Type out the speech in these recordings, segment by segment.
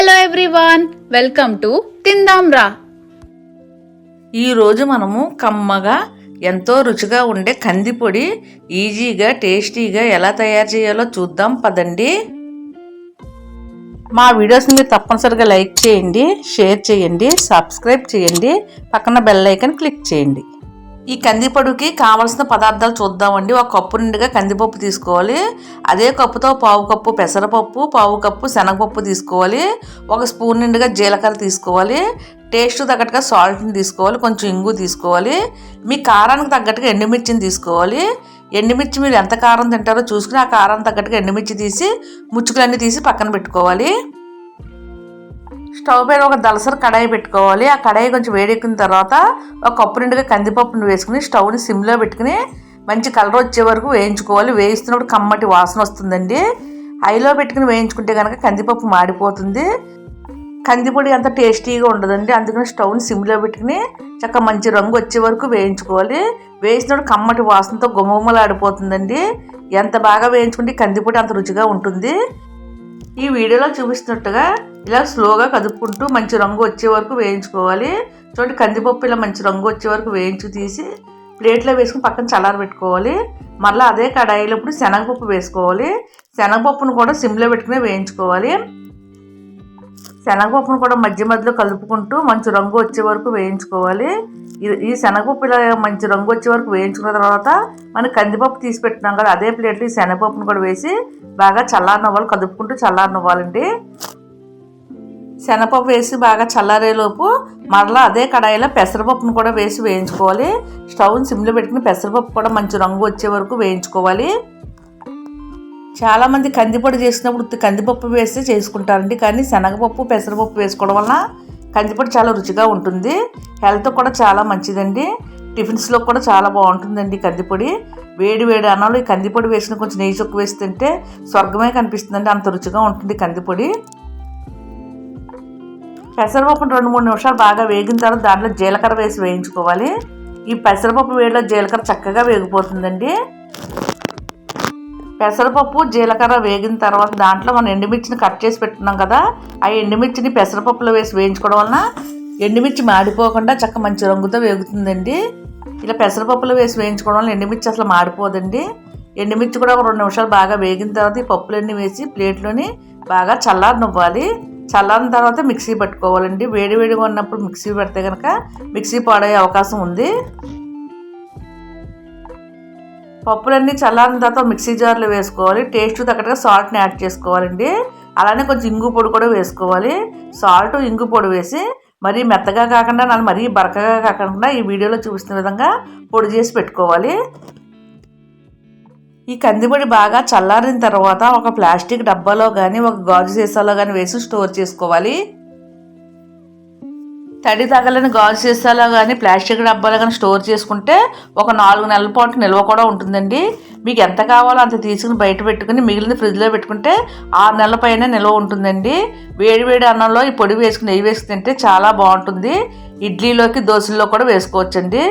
Hello everyone welcome to తిందాం రా ఈరోజు మనము కమ్మగా ఎంతో రుచిగా ఉండే కందిపొడి ఈజీగా టేస్టీగా ఎలా తయారు చేయాలో చూద్దాం పదండి. మా వీడియోస్ని మీరు తప్పనిసరిగా లైక్ చేయండి షేర్ చేయండి సబ్స్క్రైబ్ చేయండి పక్కన బెల్ ఐకన్ క్లిక్ చేయండి. ఈ కందిపొడికి కావలసిన పదార్థాలు చూద్దామండి. ఒక కప్పు నిండుగా కందిపప్పు తీసుకోవాలి. అదే కప్పుతో పావు కప్పు పెసరపప్పు పావు కప్పు శనగపప్పు తీసుకోవాలి. ఒక స్పూన్ నిండుగా జీలకర్ర తీసుకోవాలి. టేస్ట్ తగ్గట్టుగా సాల్ట్ని తీసుకోవాలి. కొంచెం ఇంగు తీసుకోవాలి. మీ కారానికి తగ్గట్టుగా ఎండుమిర్చిని తీసుకోవాలి. ఎండుమిర్చి మీరు ఎంత కారం తింటారో చూసుకుని ఆ కారం తగ్గట్టుగా ఎండుమిర్చి తీసి ముచ్చుకులన్నీ తీసి పక్కన పెట్టుకోవాలి. స్టవ్ పైన ఒక దలసరి కడాయి పెట్టుకోవాలి. ఆ కడాయి కొంచెం వేడెక్కిన తర్వాత ఒక కప్పు నిండుగా కందిపప్పును వేసుకుని స్టవ్ని సిమ్లో పెట్టుకుని మంచి కలర్ వచ్చే వరకు వేయించుకోవాలి. వేయిస్తున్నప్పుడు కమ్మటి వాసన వస్తుందండి. హైలో పెట్టుకుని వేయించుకుంటే కనుక కందిపప్పు మాడిపోతుంది. కందిపొడి అంత టేస్టీగా ఉండదండి. అందుకని స్టవ్ని సిమ్లో పెట్టుకుని చక్కగా మంచి రంగు వచ్చే వరకు వేయించుకోవాలి. వేసినప్పుడు కమ్మటి వాసనతో గుమగుమలాడిపోతుందండి. ఎంత బాగా వేయించుకుంటే కందిపొడి అంత రుచిగా ఉంటుంది. ఈ వీడియోలో చూపిస్తున్నట్టుగా ఇలా స్లోగా కదుపుకుంటూ మంచి రంగు వచ్చే వరకు వేయించుకోవాలి. చూడండి కందిపప్పు ఇలా మంచి రంగు వచ్చే వరకు వేయించు తీసి ప్లేట్లో వేసుకుని పక్కన చల్లార పెట్టుకోవాలి. మళ్ళీ అదే కడాయిలో ఇప్పుడు శనగపప్పు వేసుకోవాలి. శనగపప్పును కూడా సిమ్లో పెట్టుకుని వేయించుకోవాలి. శనగపప్పును కూడా మధ్య మధ్యలో కలుపుకుంటూ మంచి రంగు వచ్చే వరకు వేయించుకోవాలి. ఈ శనగపప్పు ఇలా మంచి రంగు వచ్చే వరకు వేయించుకున్న తర్వాత మనం కందిపప్పు తీసి పెట్టినాం కదా అదే ప్లేట్లో ఈ శనగపప్పును కూడా వేసి బాగా చల్లారినవ్వాలి కదుపుకుంటూ చల్లారినవ్వాలండి శనగపప్పు వేసి బాగా చల్లారేలోపు మరలా అదే కడాయిలో పెసరపప్పును కూడా వేసి వేయించుకోవాలి. స్టవ్ని సిమ్లో పెట్టుకుని పెసరపప్పు కూడా మంచి రంగు వచ్చే వరకు వేయించుకోవాలి. చాలామంది కందిపొడి చేసినప్పుడు కందిపప్పు వేస్తే చేసుకుంటారండి. కానీ శనగపప్పు పెసరపప్పు వేసుకోవడం వలన కందిపొడి చాలా రుచిగా ఉంటుంది. హెల్త్ కూడా చాలా మంచిదండి. టిఫిన్స్లో కూడా చాలా బాగుంటుందండి కందిపొడి. వేడి వేడి అన్నాలు ఈ కందిపొడి వేసిన కొంచెం నెయ్యి చొక్కు వేసి తింటే స్వర్గమే కనిపిస్తుందండి. అంత రుచిగా ఉంటుంది కందిపొడి. పెసరపప్పును రెండు మూడు నిమిషాలు బాగా వేగిన తర్వాత దాంట్లో జీలకర్ర వేసి వేయించుకోవాలి. ఈ పెసరపప్పు వేడిలో జీలకర్ర చక్కగా వేగిపోతుందండి. పెసరపప్పు జీలకర్ర వేగిన తర్వాత దాంట్లో మనం ఎండుమిర్చిని కట్ చేసి పెట్టున్నాం కదా ఆ ఎండుమిర్చిని పెసరపప్పులో వేసి వేయించుకోవడం వలన ఎండుమిర్చి మాడిపోకుండా చక్క మంచి రంగుతో వేగుతుందండి. ఇలా పెసరపప్పులో వేసి వేయించుకోవడం వల్ల ఎండుమిర్చి అసలు మాడిపోదండి. ఎండుమిర్చి కూడా ఒక రెండు నిమిషాలు బాగా వేగిన తర్వాత ఈ పప్పులన్నీ వేసి ప్లేట్లోని బాగా చల్లారనివ్వాలి. చల్లారిన తర్వాత మిక్సీ పట్టుకోవాలండి. వేడి వేడిగా ఉన్నప్పుడు మిక్సీ పెడితే కనుక మిక్సీ పాడయ్యే అవకాశం ఉంది. పప్పులన్నీ చల్లారిన తర్వాత మిక్సీ జార్లో వేసుకోవాలి. టేస్ట్ తగ్గట్టుగా సాల్ట్ని యాడ్ చేసుకోవాలండి. అలానే కొంచెం ఇంగు పొడి కూడా వేసుకోవాలి. సాల్ట్ ఇంగు పొడి వేసి మరీ మెత్తగా కాకుండా నన్ను మరీ బరకగా కాకుండా ఈ వీడియోలో చూపిస్తున్న విధంగా పొడి చేసి పెట్టుకోవాలి. ఈ కందిపొడి బాగా చల్లారిన తర్వాత ఒక ప్లాస్టిక్ డబ్బాలో కానీ ఒక గాజు సీసాలో కానీ వేసి స్టోర్ చేసుకోవాలి. తడి తగలని గాజు సీసాలో కానీ ప్లాస్టిక్ డబ్బాలో కానీ స్టోర్ చేసుకుంటే ఒక నాలుగు నెలల పాటు నిల్వ కూడా ఉంటుందండి. మీకు ఎంత కావాలో అంత తీసుకుని బయట పెట్టుకుని మిగిలిన ఫ్రిడ్జ్లో పెట్టుకుంటే ఆరు నెలల పైన నిల్వ ఉంటుందండి. వేడి వేడి అన్నంలో ఈ పొడి వేసుకుని నెయ్యి వేసుకుని తింటే చాలా బాగుంటుంది. ఇడ్లీలోకి దోశల్లో కూడా వేసుకోవచ్చండి.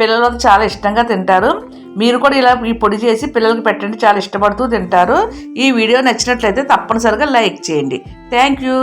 పిల్లలు చాలా ఇష్టంగా తింటారు. మీరు కూడా ఇలా ఈ పొడి చేసి పిల్లలకి పెట్టండి చాలా ఇష్టపడుతూ తింటారు. ఈ వీడియో నచ్చినట్లయితే తప్పనిసరిగా లైక్ చేయండి. Thank you.